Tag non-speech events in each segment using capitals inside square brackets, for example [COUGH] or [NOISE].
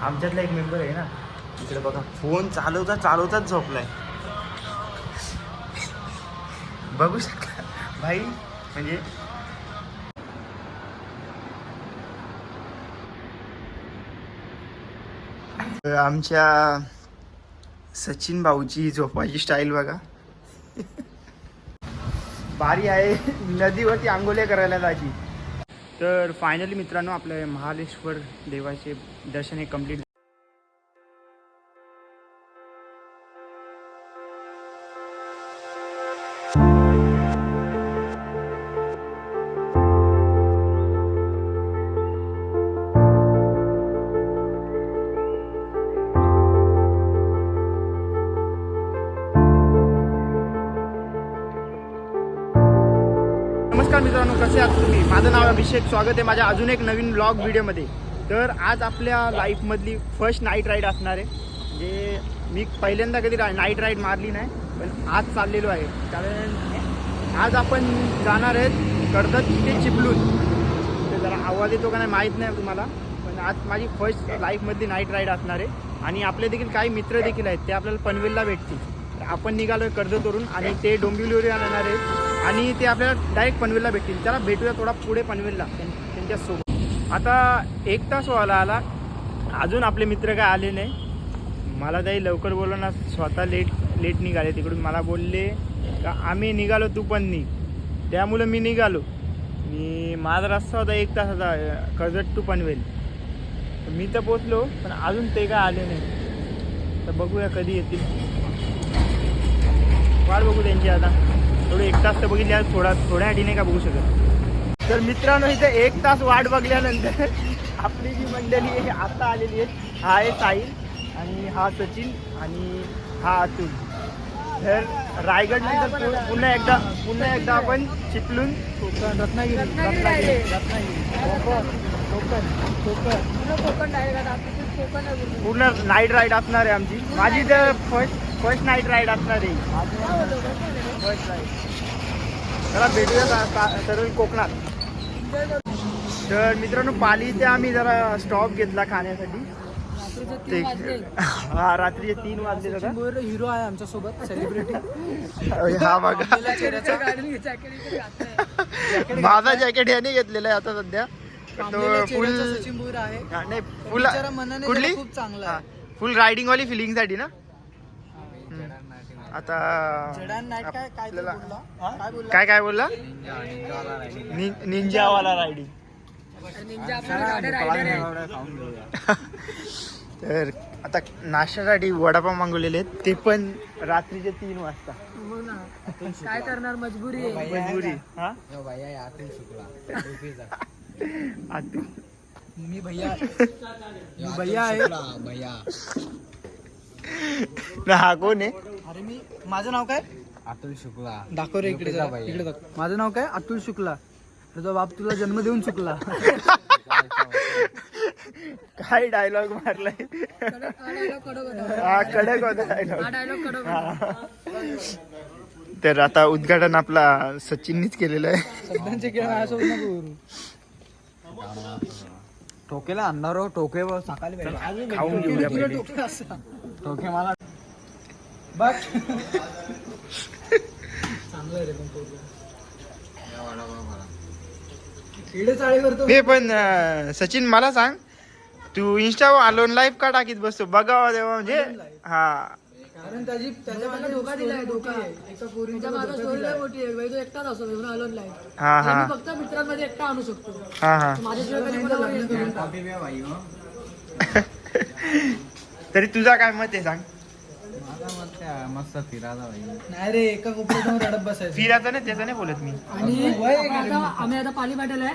आमच्यातला एक मेंबर आहे ना इकडे बघा. फोन चालवता चालवताच झोपलाय. बघू शकता. भाई म्हणजे आमच्या सचिन भाऊची झोपायची स्टाईल बघा. बारी आहे. नदीवरती आंघोळ्या करायला जायची. तर फायनली मित्रांनो आपल्या महालेश्वर देवाचे दर्शन हे कंप्लीट मित्रांनो कसे आहात तुम्ही? माझं नाव अभिषेक. स्वागत आहे माझ्या अजून एक नवीन ब्लॉग व्हिडिओमध्ये तर आज आपल्या लाईफमधली फर्स्ट नाईट राईड असणार आहे. जे मी पहिल्यांदा कधी नाईट राईड मारली नाही पण आज चाललेलो आहे. कारण आज आपण जाणार आहेत कर्जत ते चिपलून ते जरा आवाज येतो का नाही माहीत नाही तुम्हाला पण आज माझी फर्स्ट लाईफमधली नाईट राईड असणार आहे. आणि आपले देखील काही मित्र देखील आहेत ते आपल्याला पनवेलला भेटतील. तर आपण निघालो आहे कर्जतवरून आणि ते डोंबिवलीवर येणार आहेत. आणि ते आपल्याला डायरेक्ट पनवेलला भेटतील. त्याला भेटूया थोडा पुढे पनवेलला त्यांच्यासोबत. आता एक तास व्हायला आला. अजून आपले मित्र काय आले नाही. मला जाई लवकर बोललो ना स्वतः लेट लेट निघाले तिकडून. मला बोलले का आम्ही निघालो तू पण निघ. त्यामुळं मी निघालो. मी माझा रस्ता होता एक तासाचा कर्जत टू पनवेल. तर मी तर पोचलो पण अजून ते काय आले नाही. तर बघूया कधी येतील. वाट बघू त्यांची आता. थोडं एक तास तर बघितली आज थोडा थोड्या आधी नाही का बघू शकत. तर मित्रांनो इथे एक तास वाट बघल्यानंतर [LAUGHS] आपली जी मंडळी आहे आता आलेली आहे. हा आहे साहिल आणि हा सचिन आणि हा अतुल. तर रायगडला तर पु- पुन्हा एकदा पुन्हा एकदा आपण चिपलून कोकण रत्नागिरी. रत्नागिरी. कोकण कोकण कोकण. पूर्ण नाईट राईड असणार आहे आमची. माझी तर फर्स्ट फर्स्ट नाईट राईड असणार आहे. फर्स्ट राईड चला भेटूया सर्व कोकणात. तर मित्रांनो पाली ते आम्ही जरा स्टॉप घेतला खाण्यासाठी. ते हा रात्रीचे तीन वाजले होता हिरो आहे आमच्यासोबत सेलिब्रिटी हा बघा. [LAUGHS] माझा जॅकेट याने घेतलेला आहे आता सध्या. तो फुल नाही फुल मनाने खूप चांगला. फुल रायडिंग वाली फिलिंगसाठी ना. आता काय? काय आपल्याला- बोलला? काय काय निंजावाला रायडिंग. आहे. तर आता नाश्त्यासाठी वडापाव मागवलेले आहेत. ते पण रात्रीचे तीन वाजता. हो काय करणार मजबुरी मजबुरी. हा? मी आतू भैया मी भैया. [LAUGHS] आहे. ना हा कोण आहे? अरे मी माझं नाव काय? अतुल शुक्ला. दाखव रे इकडे जरा. इकडे दाखव माझं नाव काय? अतुल शुक्ला. तुझा बाप तुला जन्म देऊन चुकला. काय डायलॉग मारलाय? कडक- हा होता. हा. डायलॉग. तर आता उद्घाटन आपला सचिननीच केलेलं आहे. सध्यांचे खेळ माझ्यासोबत नको करू. ठोकेला अंधार हो ठोके व सकाळी भेटला. खाऊन घेऊया पहिले. ठोके मला बघ चांगलं आहे रे पण पोरगं. हे अं, सचिन मला सांग. तू इंस्टावर आलोन लाईव्ह का टाकीत बसतो? बघावा तेव्हा म्हणजे हा. कारण त्याची धोका दिलाय धोका एका त्याच्या पोरीचा मागं story लय मोठी आहे बाई तो एकटाच असतो म्हणून alone life. हा हा मी फक्त मित्रांमध्ये एकटा आणू शकतो. हा हा. माझ्याशिवाय कधी कोणावर येत नाही. [LAUGHS] तरी तुझा काय मत आहे सांग. मस्त नाही रे एका कोपऱ्यात रडत बसायचं. फिरायचं नाही त्याचं नाही बोलत मी. आणि आता आम्ही आता पाली पाट्याला आहे.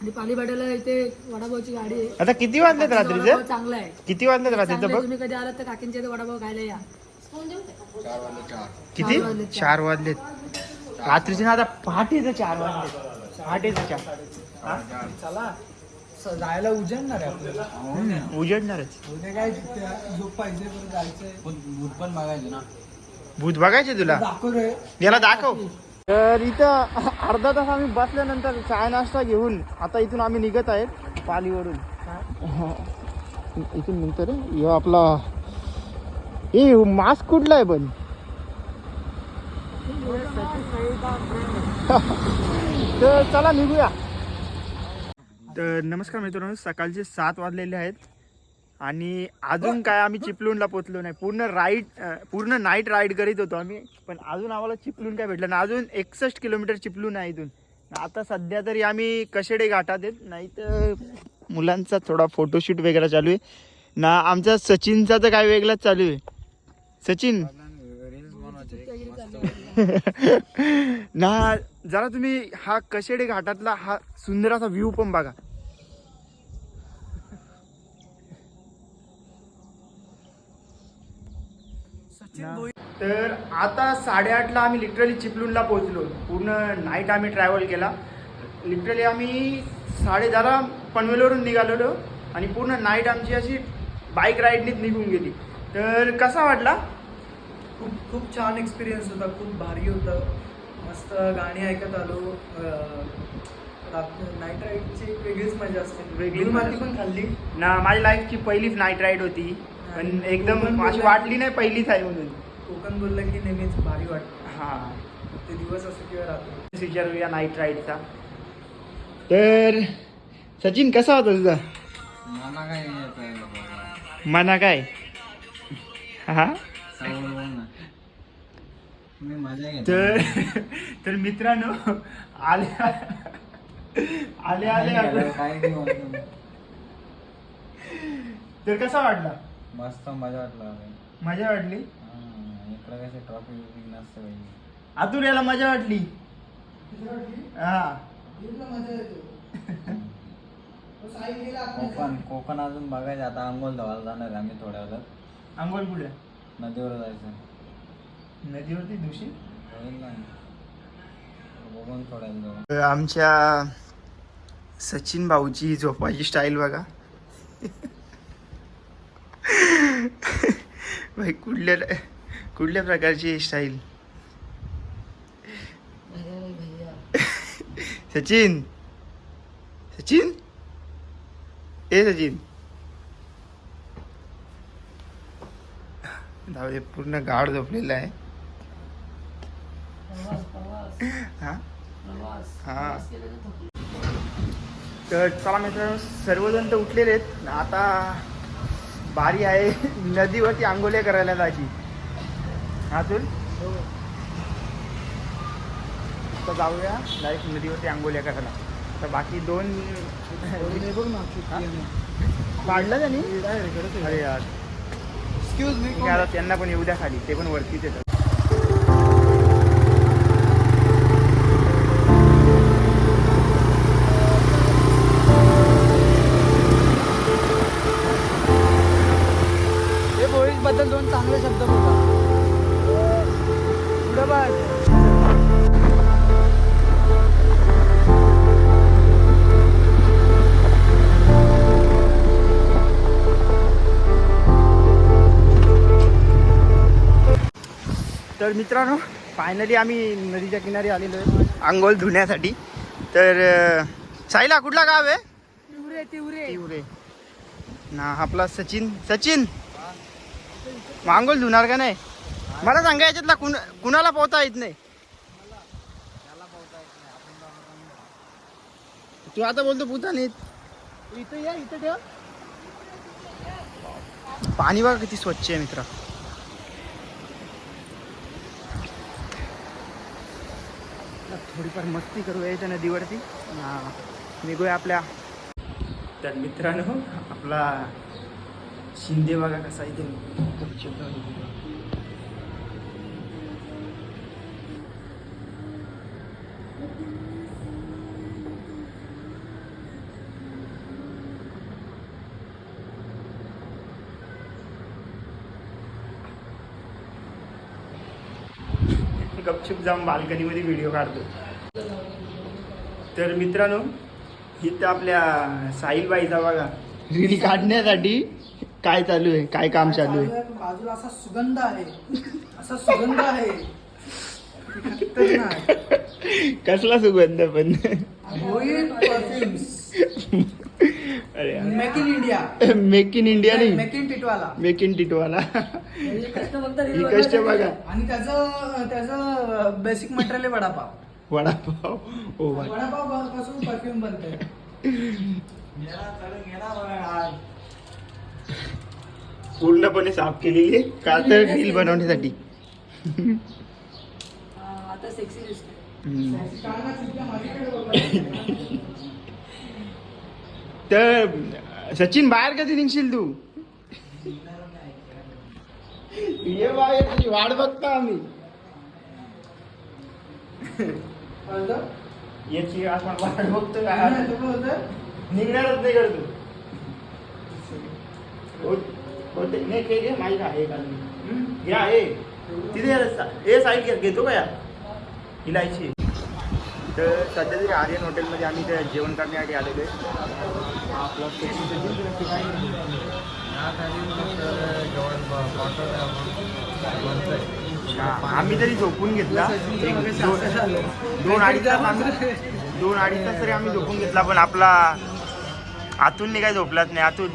आणि पाली पाट्याला इथे वडापावची गाडी आहे. आता किती वाजलेत रात्रीचे? वडापाव चांगला आहे. किती वाजलेत रात्रीचं चांगलं आहे. बघ. तुम्ही कधी आलात तर काकींच्या इथे वडापाव खायला या. किती? वाजलेत, चार. वाजलेत. रात्रीचे ना आता पहाटेचं चार वाजले पहाटेचं चार. चला. जायला उजेडणार आहे आपल्याला. उजेडणारच. उद्या काय त्या- झोप पाहिजे पण जायचंय. भूत पण बघायचे ना. भूत बघायचे तुला? दाखव रे याला दाखव. तर इथं अर्धा तास आम्ही बसल्यानंतर चाय नाश्ता घेऊन आता इथून आम्ही निघत आहेत पालीवरून. इथून निघतो रे. ह्यो आपला ए मास्क कुठला आहे पण? तर चला निघूया. तर नमस्कार मित्रांनो सकाळचे सात वाजलेले आहेत आणि अजून काय आम्ही चिपलूणला पोचलो नाही. पूर्ण राईड पूर्ण नाईट राईड करीत होतो आम्ही पण अजून आम्हाला चिपलूण काय भेटलं ना अजून एकसष्ट किलोमीटर चिपलूण आहे इथून. आता सध्या तरी आम्ही कशेडे घाटात आहेत नाही तर मुलांचा थोडा फोटोशूट वगैरे चालू आहे. ना आमचा सचिनचा तर काय वेगळाच चालू आहे. सचिन? [LAUGHS] ना जरा तुम्ही हा कशेडे घाटातला हा सुंदर असा व्ह्यू पण बघा. तर आता साडेआठला आम्ही लिटरली चिपलूणला पोहोचलो. पूर्ण नाईट आम्ही ट्रॅव्हल केला. लिटरली आम्ही साडे दहा पनवेलवरून निघालेलो आणि पूर्ण नाईट आमची अशी बाईक राईडनीच निघून गेली. तर कसा वाटला? खूप खूप छान एक्सपिरियन्स होता. खूप भारी होतं. मस्त गाणी ऐकत आलो. नाईट राईडची एक वेगळीच मजा असते. वेगळी माती. पण खाल्ली. ना माझ्या लाईफची पहिलीच नाईट राईड होती. पण एकदम अशी वाटली नाही पहिलीच आहे म्हणून. कोकण बोललं की नेहमीच भारी वाटतं. हा. ते दिवस असो किंवा रात्र. विचारूया नाईट राईडचा तर सचिन कसा होता तुझा? मला काय. मना काय? हा? तर तर मित्रांनो आले आले आले. तर कसा वाटला? मस्त मजा वाटला. मजा वाटली? हा, इकडं कसं ट्रॉफिक बिफिक नसतं काही आतूर याला मजा वाटली? हा. कोकण कोकण अजून बघायचं आता अंघोल धवायला जाणार आहे आम्ही थोड्या वेळात आंघोळ कुठे? नदीवर जायचं. नदीवरती दूषित होईल ना. बघून थोड्या वेळात जाऊ. आमच्या सचिन भाऊची झोपायची स्टाईल बघा. भाई कुठल्या कुठल्या प्रकारची स्टाईल सचिन. सचिन? ए सचिन. दे, पूर्ण गाढ झोपलेला आहे. हा? हा. तर चला मित्रांनो सर्वजण तर उठलेले आहेत. आता बारी आहे. नदीवरती आंघोळ्या करायला जायची. हा आता जाऊया. डायरेक्ट नदीवरती आंघोळ्या करायला. तर बाकी दोन बघ ना काढलं त्यांनी? अरे यार. एक्सक्यूज मी आता त्यांना पण येऊ द्या खाली. ते पण वरतीच येतात. बोळीसबद्दल दोन चांगले शब्द बोला. पुढं बघ. तर मित्रांनो फायनली आम्ही नदीच्या किनारी आलेलो आहे. आंघोळ धुण्यासाठी. तर साईला कुठला गाव आहे? तिवरे तिवरे. तिवरे. ना आपला सचिन सचिन! मांगोल धुणार का नाही? मला सांगा याच्यातला कुण कुणाला पोहता येत नाही? तू आता बोलतो पुता नाही इथं या इथं ठेव. पाणी बघा किती स्वच्छ आहे मित्रा. थोडीफार मस्ती करू यायच्या नदीवरती. हा निघूया आपल्या. तर मित्रांनो आपला शिंदे बघा कसा इथे गपचूप जाऊन बाल्कनीमध्ये व्हिडिओ काढतो. तर मित्रांनो इथं आपल्या साहिलबाईचा बघा. रील काढण्यासाठी काय चालू आहे? काय काम चालू आहे? बाजूला असा सुगंध आहे. असा सुगंध आहे. कसला सुगंध पण. अरे make in India make in India नाही make in Titwala make in Titwala कष्ट ही बघा. आणि त्याचं त्याचं बेसिक मटेरियल आहे वडापाव. वडापाव? ओ. वडापावपासून परफ्यूम बनतंय. [LAUGHS] पूर्णपणे साफ केलेली आहे. का तर रील बनवण्यासाठी. आता सेक्सी दिसते हम्म. तर सचिन बाहेर कधी निघशील तू? ये बाहेर तुझी वाट बघता आम्ही. याची आपण वाट बघतो का निघणारच नाही करतो. होते नाही ते घे माहीत आहे का हे? आहे. तिथे हे साईड घे घेतो का यार तर सध्या तरी आर्यन हॉटेलमध्ये आम्ही ते जेवण करण्यासाठी आलेलो आहे. आम्ही तरी झोपून घेतला. एक दोन अडीच तास दोन अडीच तास तरी आम्ही झोपून घेतला पण आपला आतून काय झोपलाच नाही. आतून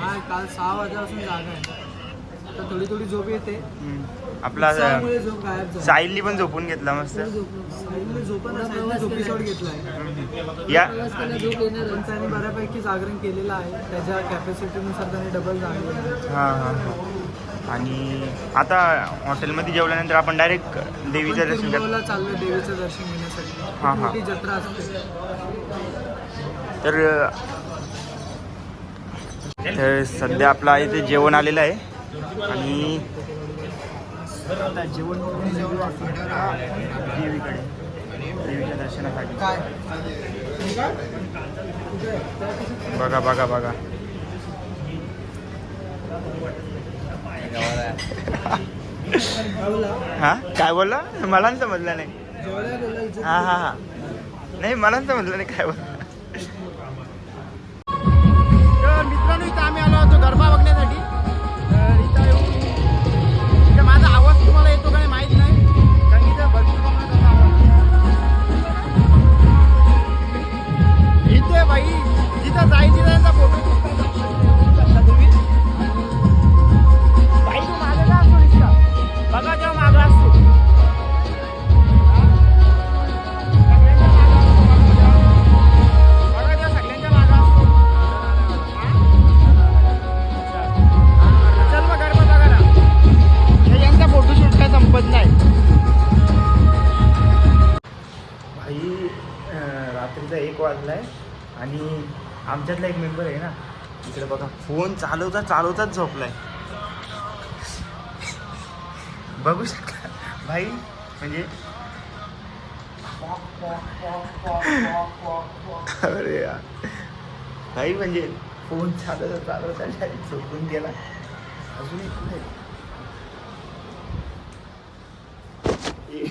हा काल सहा वाजल्यापासून जागा आहे. आता थोडी थोडी झोप येते. आपला झोप गायब झाली. साहिलनी पण झोपून घेतला मस्त. साईडने झोपा ना झोपीसोड घेतलाय या प्रवास केला झोप येणार पण त्याने बऱ्यापैकी जागरण केलेलं आहे. त्याच्या कॅपॅसिटीनुसार त्याने डबल जागरण हा हा हा. आणि आता हॉटेलमध्ये जेवल्यानंतर आपण डायरेक्ट देवीचं दर्शन करतो. ला चाललोय देवीचं दर्शन घेण्यासाठी. हा, हा. मोठी जत्रा असते. तर तर सध्या आपला इथे जेवण आलेलं आहे. आणि जेवण देवीकडे देवीच्या दर्शनासाठी. बघा बघा बघा. हा? काय बोलला? मला समजलं नाही. हा हा हा. नाही मला समजलं नाही काय बोलला. तो गरबा बघण्यासाठी. फोन चालवता चालवताच झोपलाय. बघू शकता. भाई म्हणजे अरे यार. भाई म्हणजे फोन चालवता चालवता direct झोपून गेला. अजून नाही.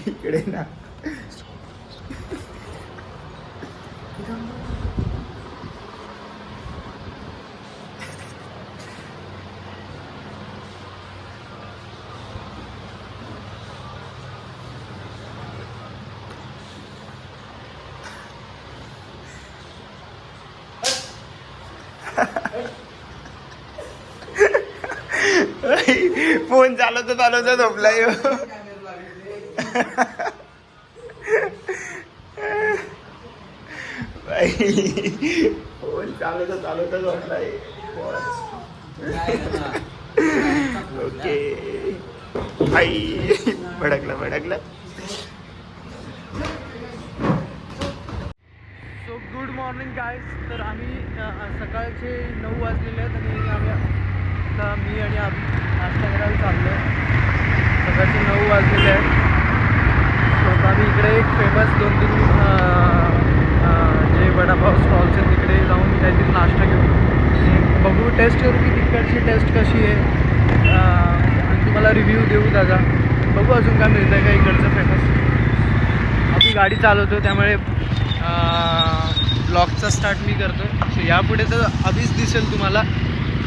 इकडे ना. फोन चालवता चालवता झोपलाय येऊ फोन चालवता चालवता झोपलाय ओके. आई भडकला भडकला. सो गुड मॉर्निंग गायस तर आम्ही सकाळचे नऊ वाजलेले आहेत आणि आम्ही आता मी आणि आप नाश्ता करायला चाललो सकाळचे नऊ वाजलेले आहेत. So, आम्ही इकडे एक फेमस दोन तीन जे वडापाव स्टॉल्स आहेत तिकडे जाऊन काहीतरी नाश्ता घेऊ बघू टेस्ट करू की तिकडची टेस्ट कशी आहे. आणि तुम्हाला रिव्ह्यू देऊ दादा. बघू अजून काय मिळतं आहे का इकडचं फेमस आपली गाडी चालवतो त्यामुळे ब्लॉगचा स्टार्ट मी करतो सो यापुढे तर आधीच दिसेल तुम्हाला.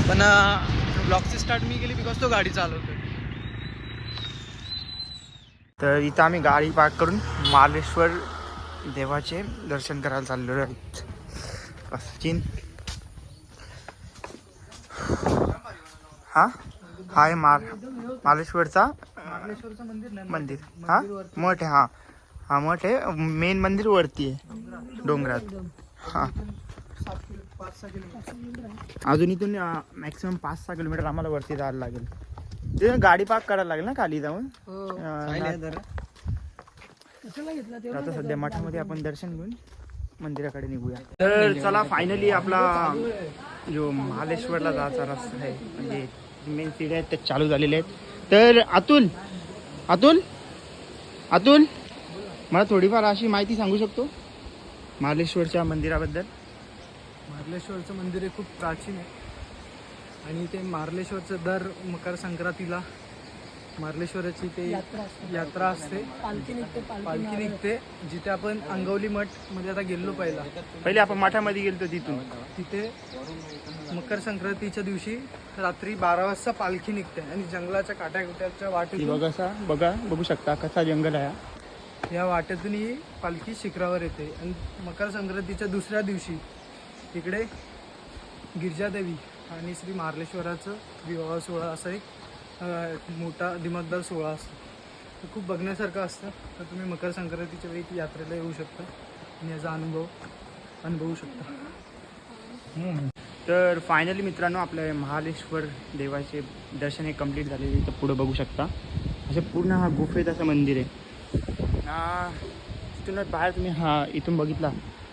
पण ब्लॉकची स्टार्ट मी केली बिकॉज तो गाडी चालवतो तर इथं आम्ही गाडी पार्क करून महालेश्वर देवाचे दर्शन करायला चाललेलो आहे. सचिन हा? हाय मार मालेश्वरचा मंदिर. हा? मठ आहे हा. हा मठ आहे. मेन मंदिर वरती आहे. डोंगरात. हां. पाच सहा किलोमीटर अजून इथून मॅक्सिमम पाच सहा किलोमीटर आम्हाला वरती जायला लागेल. ते गाडी पार्क करायला लागेल ना खाली जाऊन? हो. आता सध्या मठामध्ये आपण दर्शन घेऊन मंदिराकडे निघूया. तर चला फायनली आपला जो महालेश्वरला जायचा रस्ता आहे म्हणजे मेन सीडी आहेत ते चालू झालेले आहेत. तर अतुल अतुल अतुल मला थोडीफार अशी माहिती सांगू शकतो? महालेश्वरच्या मंदिराबद्दल. मार्लेश्वरचं मंदिर हे खूप प्राचीन आहे. आणि ते मार्लेश्वरचं दर मकर संक्रांतीला मार्लेश्वराची ते यात्रा असते. पालखी निघते पालखी निघते जिथे आपण अंगवली मठमध्ये आता गेलो पहिला. पहिले आपण मठामध्ये गेलतो तिथून. तिथे मकर संक्रांतीच्या दिवशी रात्री बारा वाजता पालखी निघते आणि जंगलाच्या काट्याकुट्याच्या ती वाटेतून बघा बघा बघू शकता कसा जंगल आहे. या वाटेतून ही पालखी शिखरावर येते. आणि मकर संक्रांतीच्या दुसऱ्या दिवशी इकडे गिरजादेवी आणि श्री मार्लेश्वराचं विवाह सोहळा असा एक मोठा दिमागदार सोहळा असतो. ते खूप बघण्यासारखं असतं. तर तुम्ही मकर संक्रांतीच्या वेळी ती यात्रेला येऊ शकता आणि याचा अनुभव अनुभवू शकता. तर फायनली मित्रांनो आपल्या महालेश्वर देवाचे दर्शन हे कंप्लीट झालेले इथं पुढं बघू शकता. असं पूर्ण हा गुफेत असं मंदिर आहे. तिथूनच बाहेर तुम्ही हा इथून बघितला.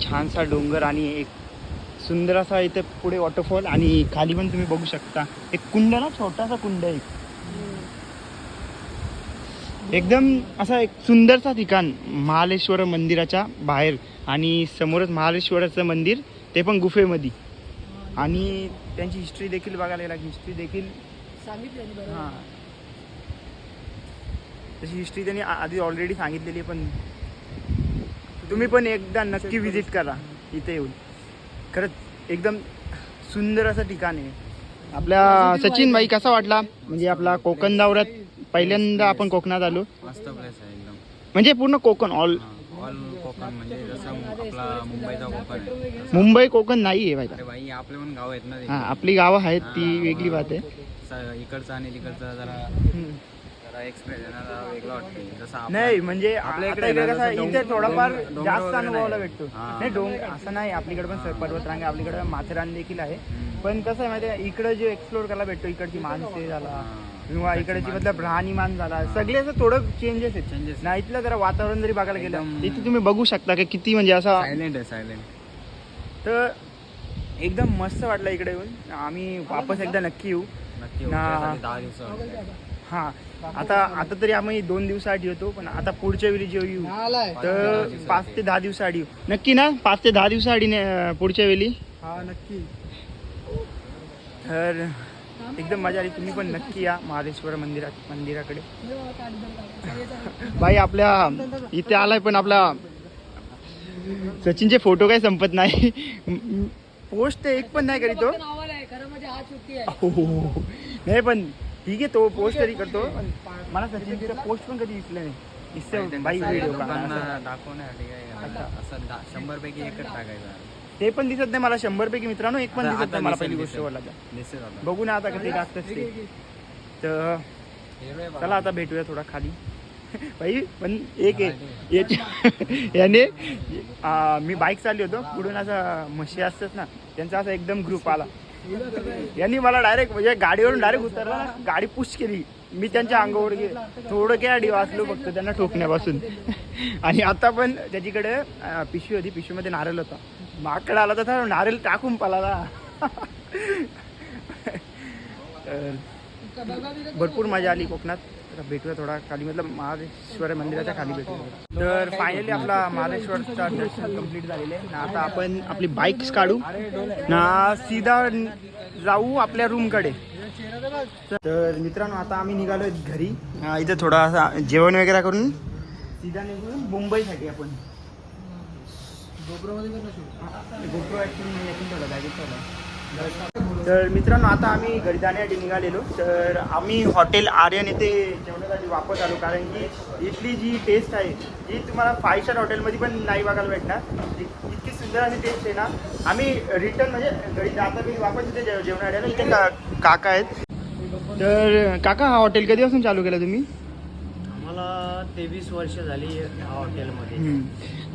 छानसा डोंगर आणि एक सुंदर असा इथे पुढे वॉटरफॉल आणि खाली पण तुम्ही बघू शकता. एक कुंड ना छोटासा कुंड आहे. एक. एकदम असा एक सुंदरसा ठिकाण महालेश्वर मंदिराच्या बाहेर आणि समोरच महालेश्वराचं मंदिर ते पण गुफेमध्ये. आणि त्यांची हिस्ट्री देखील बघायला गेला हिस्ट्री देखील सांगितलं हां. तशी हिस्ट्री त्यांनी आधी ऑलरेडी सांगितलेली पण तुम्ही पण एकदा नक्की विजिट करा. इथे येऊन. खरंच एकदम सुंदर असं ठिकाण आहे. आपल्या सचिन भाई कसा वाटला? म्हणजे आपला कोकण दौऱ्यात पहिल्यांदा आपण कोकणात आलो. मस्त प्लेस आहे एकदम. म्हणजे पूर्ण कोकण ऑल ऑल कोकण म्हणजे जसं आपला मुंबईचा कोकण आहे. तसं- मुंबई कोकण नाही आहे भाई अरे आपले पण गाव आहेत ना ते. हा आपली गावं आहेत ती वेगळी बात आहे. स- इकडचं आणि तिकडचं. जरा एक्सपिरियन्स जरा वेगळं वाटते जसं आपलं- नाही म्हणजे आपल्या इकडे ना कसं जसं इथे डोंगर- थोडाफार डोंगर जास्त वगैरे अनुभवायला नाही. भेटतो हा. नाही डोंगर असं नाही आपल्याकडे पण स- पर्वतरांग आहे, आपल्याकडे माथेरान देखील आहे. पण कसं आहे माहिती आहे इकडे जे एक्सप्लोर करायला भेटतो इकडची माणसे झाला हा. किंवा इकडची मतलब राहणीमान झाला सगळे असं थोडं चेंजेस आहेत Changes. नाही इथलं जरा वातावरण जरी बघायला गेलं एकदम- इथे तुम्ही बघू शकता की किती म्हणजे असा सायलेंट आहे सायलेंट तर एकदम मस्त वाटलं इकडे येऊन आम्ही वापस एकदा नक्की येऊ नक्की ना. त्यासाठी दहा दिवसावर हा आता आता तरी आम्ही दोन दिवसाआधी येतो पण आता पुढच्या वेळी जेव्हा येऊ तर पाच ते दहा दिवसाआधी येऊ. नक्की ना? पाच ते दहा दिवसाआधी पुढच्या वेळी? हा नक्की. तर एकदम मजा आली. तुम्ही पण नक्की या महादेश्वर मंदिरात मंदिराकडे. भाई आपल्या इथे आलाय पण आपला सचिनचे फोटो काही संपत नाही. पोस्ट एक पण नाही करीत म्हणजे हा हो, हो, हो. नाही पण ठीक आहे तो पोस्ट तरी करतो. मला सचिनचं पोस्ट पण कधी दिसलं नाही. दिसतं बाई व्हिडिओ दाखवण्यासाठी काय? असं एकच टाकायचं ते पण दिसत नाही मला शंभर पैकी मित्रांनो एक पण आता- दिसत नाही मला दिसेल, पहिली गोष्ट दिसेल. बोलायला. दिसेल आता. बघू ना आता कधी टाकतात ते. तर चला आता भेटूया थोडा खाली. [LAUGHS] भाई पण एक आहे. याच्या- [LAUGHS] याने आ, मी बाईक चालली होतो. पुढून असं म्हशी असतात ना त्यांचा असा एकदम ग्रुप आला. यांनी मला डायरेक्ट म्हणजे गाडीवरून डायरेक्ट उतरला गाडी पुश केली. मी त्यांच्या अंगावर गे थोडं काय आडी वाचलो फक्त त्यांना ठोकण्यापासून. आणि आता पण त्याच्याकडे पिशवी होती पिशवीमध्ये नारळ होता. माकड आला तर नारळ टाकून पळाला भरपूर मजा आली कोकणात. तर भेटूया थोडा खाली. मतलब महादेश्वर मंदिराच्या खाली भेटूया. तर फायनली आपला महादेश्वरचा दर्शन कंप्लीट झालेलं ना आता आपण आपली बाईक्स काढू. ना सीधा जाऊ आपल्या रूमकडे तर मित्रांनो आता आम्ही निघालो घरी. इथे थोडासा जेवण वगैरे करून सीधा निघून मुंबईसाठी आपण. गोप्रोमध्ये नाही, bag त ठेवला. तर मित्रांनो आता आम्ही घरी जाण्यासाठी निघालेलो. तर आम्ही हॉटेल आर्यन येथे जेवणासाठी वापस आलो कारण की इथली जी टेस्ट आहे जी तुम्हाला फाय स्टार हॉटेलमध्ये पण नाही बघायला भेटणार इत- इतकी सुंदर अशी टेस्ट आहे ना. आम्ही रिटर्न म्हणजे घरी जाता घरी वापस इथे जेव- जेवणासाठी आलो. इथे का काका आहेत. तर काका हा हॉटेल कधीपासून चालू केला तुम्ही? आम्हाला तेवीस वर्ष झाली ह्या हॉटेलमध्ये.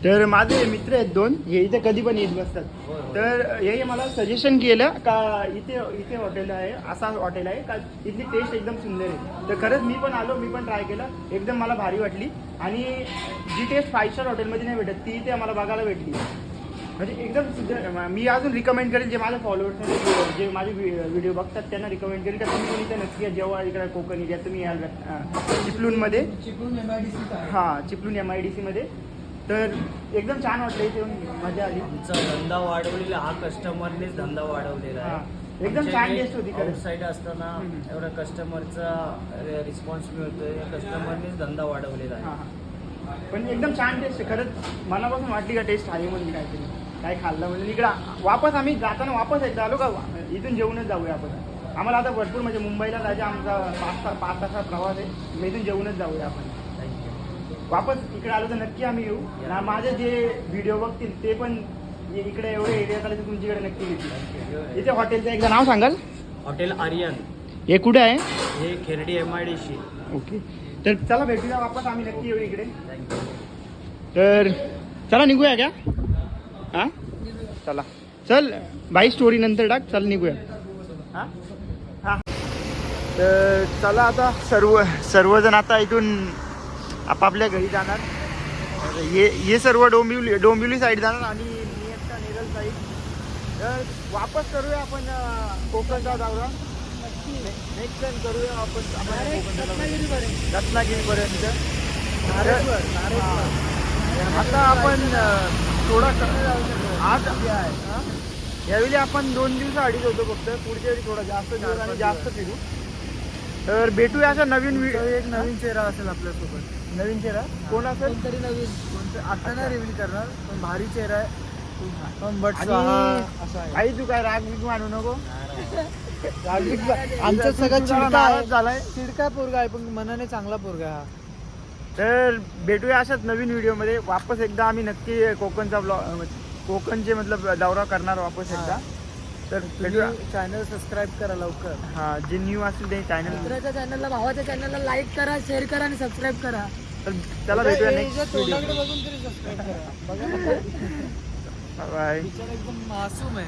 तर माझे मित्र आहेत दोन हे इथे कधी पण येत बसतात. तर हे मला सजेशन केलं का इथे इथे हॉटेल आहे असा हॉटेल आहे का इथली टेस्ट एकदम सुंदर आहे. तर खरंच मी पण आलो मी पण ट्राय केलं एकदम मला भारी वाटली. आणि जी टेस्ट फाईव्ह स्टार हॉटेलमध्ये नाही भेटत ती इथे आम्हाला बघायला भेटली. म्हणजे एकदम मी अजून रिकमेंड करेन जे माझे फॉलोअर्स जे माझे व्हिडिओ बघतात त्यांना रिकमेंड करेन. का तुम्ही पण इथे नक्की या. जेव्हा इकडे कोकण एरियात तुम्ही याल अं, चिपळूणमध्ये. Chiplun M I D C हां चिपळूण एम आय डी सीमध्ये तर एकदम छान वाटलं इथे येऊन. मजा आली. आमचा धंदा वाढवलेला हा कस्टमरनेच धंदा वाढवलेला. आहे. एकदम छान टेस्ट होती. आउटसाईड असताना. एवढा कस्टमरचा रिस्पॉन्स मिळतोय. कस्टमरनेच धंदा वाढवलेला हां आहे पण एकदम छान टेस्ट आहे. खरंच मनापासून वाटली का टेस्ट आली म्हणून काहीतरी. काय खाल्लं म्हणजे इकडं वापस आम्ही जाताना वापस एकदा आलो का? इथून जेवणच जाऊया आपण. आम्हाला आता भरपूर म्हणजे मुंबईला जायचं आमचा पाच ता पाच तासा प्रवास आहे. मग इथून जेवणच जाऊया आपण. वापस इकडे आलो तर नक्की आम्ही येऊ. ना माझे जे व्हिडिओ बघतील ते पण इकडे एवढे एरियात आले तर तुमच्याकडे नक्की येतील. इथे हॉटेलचं एकदा नाव सांगाल? हॉटेल आर्यन. हे कुठे आहे? हे Kherdi M I D C okay. तर चला भेटूया वापस आम्ही नक्की येऊ इकडे. तर चला निघूया का हां? चला. चल बाई स्टोरी नंतर टाक. चल निघूया. हां? हां. तर चला आता सर्व सर्वजण आता इथून आपापल्या घरी जाणार. तर हे हे सर्व डोंबिवली डोंबिवली साईड जाणार आणि मी एकटा नेरल साईड तर वापस करूया आपण कोकणचा दौरा. नेक्स्ट टाइम करूया आपण रत्नागिरीपर्यंत. आता आपण थोडा आज हा? यावेळी आपण दोन दिवस अडीच होतो फक्त. पुढच्या वेळी थोडा जास्त दिवस आणि जास्त फिरू. तर भेटूया असा नवीन एक नवीन चेहरा असेल आपल्यासोबत. नवीन चेहरा? कोण असेल? कोणतरी नवीन. कोणतं आता नाही रिव्हील करणार पण भारी चेहरा आहे. पण बट आई तू काय राग बिग मानू नको? आमच्यात सगळ्यात चिडका झालाय? चिडका पोरगा आहे पण मनाने चांगला पोरगा हा. तर भेटूया अशाच नवीन व्हिडिओमध्ये. वापस एकदा आम्ही नक्की कोकणचा ब्लॉग कोकणचे मतलब दौरा करणार वापस एकदा. तर चॅनल सबस्क्राईब करा लवकर. हा जे न्यू असतील ते चॅनल मित्राच्या चॅनलला भावाच्या चॅनलला लाईक करा शेअर करा आणि सबस्क्राईब करा. तर चला भेटूया नेक्स्ट तोंडाकडे व्हिडिओ बघून तरी सबस्क्राईब करा. बघा. [LAUGHS] ना बाय एकदम मासूम आहे.